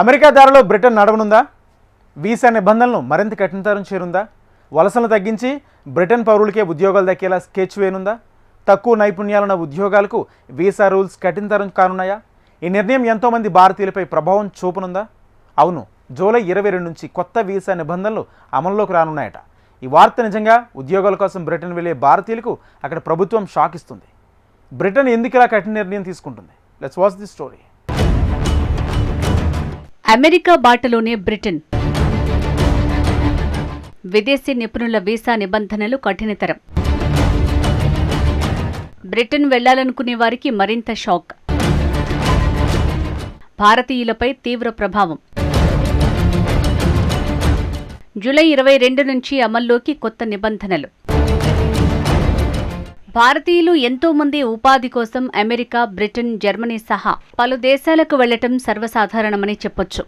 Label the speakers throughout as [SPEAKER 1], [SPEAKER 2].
[SPEAKER 1] America దారిలో Britain నడవనుందా? Visa నిబంధనలను మరింత కఠినతరం చేరుందా? వలసలను తగ్గించి బ్రిటన్ పౌరులకే ఉద్యోగాలు దక్కేలా స్కెచ్ వేనుందా తక్కువ నైపుణ్యాలున్న ఉద్యోగాలకు వీసా రూల్స్ కఠినతరం కానున్నాయా? ఈ నిర్ణయం ఎంతోమంది భారతీయులపై ప్రభావం చూపనుందా? అవును జూలై ఇరవై రెండు నుంచి కొత్త వీసా నిబంధనలు అమల్లోకి రానున్నాయట. ఈ వార్త నిజంగా ఉద్యోగాల కోసం బ్రిటన్ వెళ్ళే భారతీయులకు అక్కడ ప్రభుత్వం షాక్ ఇస్తుంది. బ్రిటన్ ఎందుకు ఇలా కఠిన నిర్ణయం తీసుకుంటుంది? Let's watch the story
[SPEAKER 2] America బాటలోనే బ్రిటన్. విదేశీ నిపుణుల వీసా నిబంధనలు కఠినతరం. బ్రిటన్ వెళ్ళాలనుకునే వారికి మరింత షాక్. భారతీయులపై తీవ్ర ప్రభావం. జూలై ఇరవై రెండు నుంచి అమల్లోకి కొత్త నిబంధనలు. భారతీయులు ఎంతో మంది ఉపాధి కోసం అమెరికా బ్రిటన్ జర్మనీ సహా పలు దేశాలకు వెళ్ళటం సర్వసాధారణమని చెప్పొచ్చు.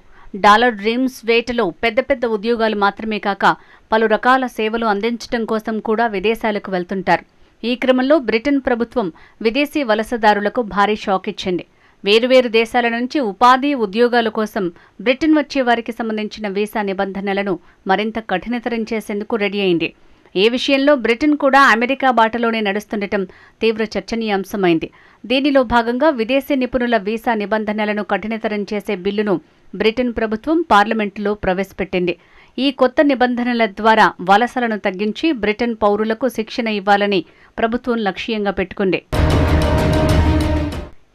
[SPEAKER 2] డాలర్ డ్రీమ్స్ వేటలో పెద్ద పెద్ద ఉద్యోగాలు మాత్రమే కాక పలు రకాల సేవలు అందించటం కోసం కూడా విదేశాలకు వెళ్తుంటారు. ఈ క్రమంలో బ్రిటన్ ప్రభుత్వం విదేశీ వలసదారులకు భారీ షాక్ ఇచ్చింది. వేరువేరు దేశాల నుంచి ఉపాధి ఉద్యోగాల కోసం బ్రిటన్ వచ్చే వారికి సంబంధించిన వీసా నిబంధనలను మరింత కఠినతరం చేసేందుకు రెడీ అయింది. ఈ విషయంలో బ్రిటన్ కూడా అమెరికా బాటలోనే నడుస్తుండటం తీవ్ర చర్చనీయాంశమైంది. దీనిలో భాగంగా విదేశీ నిపుణుల వీసా నిబంధనలను కఠినతరం చేసే బిల్లును బ్రిటన్ ప్రభుత్వం పార్లమెంటులో ప్రవేశపెట్టింది. ఈ కొత్త నిబంధనల ద్వారా వలసలను తగ్గించి బ్రిటన్ పౌరులకు శిక్షణ ఇవ్వాలని ప్రభుత్వం లక్ష్యంగా పెట్టుకుంది.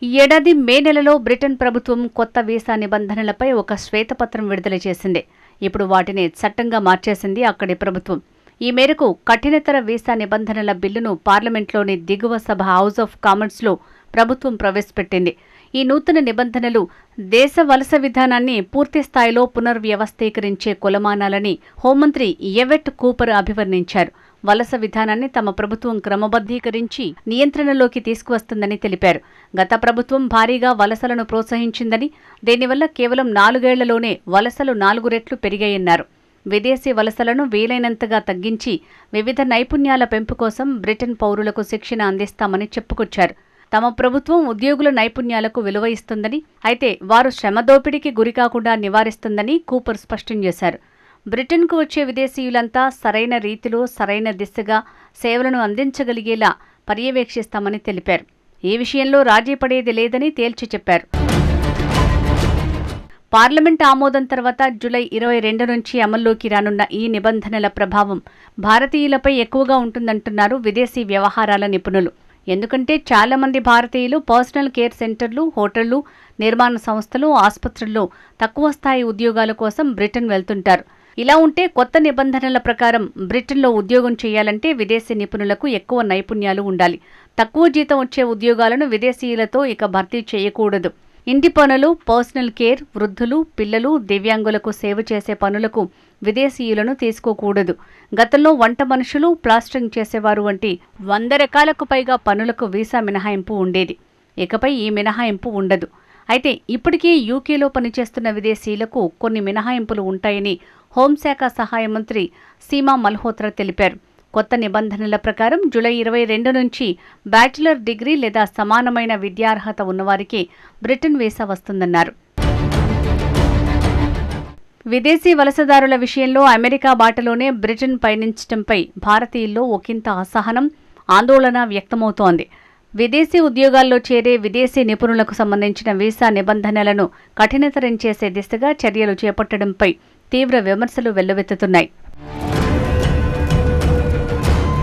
[SPEAKER 2] ఈ ఏడాది మే నెలలో బ్రిటన్ ప్రభుత్వం కొత్త వీసా నిబంధనలపై ఒక శ్వేతపత్రం విడుదల చేసింది. ఇప్పుడు వాటిని చట్టంగా మార్చేసింది అక్కడి ప్రభుత్వం. ఈ మేరకు కఠినతర వీసా నిబంధనల బిల్లును పార్లమెంట్లోని దిగువ సభ హౌస్ ఆఫ్ కామన్స్లో ప్రభుత్వం ప్రవేశపెట్టింది. ఈ నూతన నిబంధనలు దేశ వలస విధానాన్ని పూర్తి స్థాయిలో పునర్వ్యవస్థీకరించే కొలమానాలని హోంమంత్రి ఎవెట్ కూపర్ అభివర్ణించారు. వలస విధానాన్ని తమ ప్రభుత్వం క్రమబద్ధీకరించి నియంత్రణలోకి తీసుకువస్తుందని తెలిపారు. గత ప్రభుత్వం భారీగా వలసలను ప్రోత్సహించిందని దీనివల్ల కేవలం నాలుగేళ్ళలోనే వలసలు నాలుగు రెట్లు పెరిగాయన్నారు. విదేశీ వలసలను వీలైనంతగా తగ్గించి వివిధ నైపుణ్యాల పెంపు కోసం బ్రిటన్ పౌరులకు శిక్షణ అందిస్తామని చెప్పుకొచ్చారు. తమ ప్రభుత్వం ఉద్యోగుల నైపుణ్యాలకు విలువ ఇస్తుందని అయితే వారు శ్రమ దోపిడీకి గురికాకుండా నివారిస్తుందని కూపర్ స్పష్టం చేశారు. బ్రిటన్కు వచ్చే విదేశీయులంతా సరైన రీతిలో సరైన దిశగా సేవలను అందించగలిగేలా పర్యవేక్షిస్తామని తెలిపారు. ఈ విషయంలో రాజీ పడేది లేదని తేల్చి చెప్పారు. పార్లమెంట్ ఆమోదం తర్వాత జూలై ఇరవై రెండు నుంచి అమల్లోకి రానున్న ఈ నిబంధనల ప్రభావం భారతీయులపై ఎక్కువగా ఉంటుందంటున్నారు విదేశీ వ్యవహారాల నిపుణులు. ఎందుకంటే చాలామంది భారతీయులు పర్సనల్ కేర్ సెంటర్లు హోటళ్ళు నిర్మాణ సంస్థలు ఆసుపత్రుల్లో తక్కువ స్థాయి ఉద్యోగాల కోసం బ్రిటన్ వెళ్తుంటారు. ఇలా ఉంటే కొత్త నిబంధనల ప్రకారం బ్రిటన్లో ఉద్యోగం చేయాలంటే విదేశీ నిపుణులకు ఎక్కువ నైపుణ్యాలు ఉండాలి. తక్కువ జీతం వచ్చే ఉద్యోగాలను విదేశీయులతో ఇక భర్తీ చేయకూడదు. ఇంటి పనులు పర్సనల్ కేర్ వృద్ధులు పిల్లలు దివ్యాంగులకు సేవ చేసే పనులకు విదేశీయులను తీసుకోకూడదు. గతంలో వంట మనుషులు ప్లాస్టరింగ్ చేసేవారు వంటి వంద రకాలకు పైగా పనులకు వీసా మినహాయింపు ఉండేది. ఇకపై ఈ మినహాయింపు ఉండదు. అయితే ఇప్పటికీ యూకేలో పనిచేస్తున్న విదేశీయులకు కొన్ని మినహాయింపులు ఉంటాయని హోంశాఖ సహాయ మంత్రి సీమా మల్హోత్రా తెలిపారు. కొత్త నిబంధనల ప్రకారం జూలై ఇరవై రెండు నుంచి బ్యాచిలర్ డిగ్రీ లేదా సమానమైన విద్యార్హత ఉన్నవారికి బ్రిటన్ వీసా వస్తుందన్నారు. విదేశీ వలసదారుల విషయంలో అమెరికా బాటలోనే బ్రిటన్ పయనించడంపై భారతీయుల్లో ఒకంత అసహనం ఆందోళన వ్యక్తమవుతోంది. విదేశీ ఉద్యోగాల్లో చేరే విదేశీ నిపుణులకు సంబంధించిన వీసా నిబంధనలను కఠినతరం చేసే దిశగా చర్యలు చేపట్టడంపై తీవ్ర విమర్శలు వెల్లువెత్తుతున్నాయి.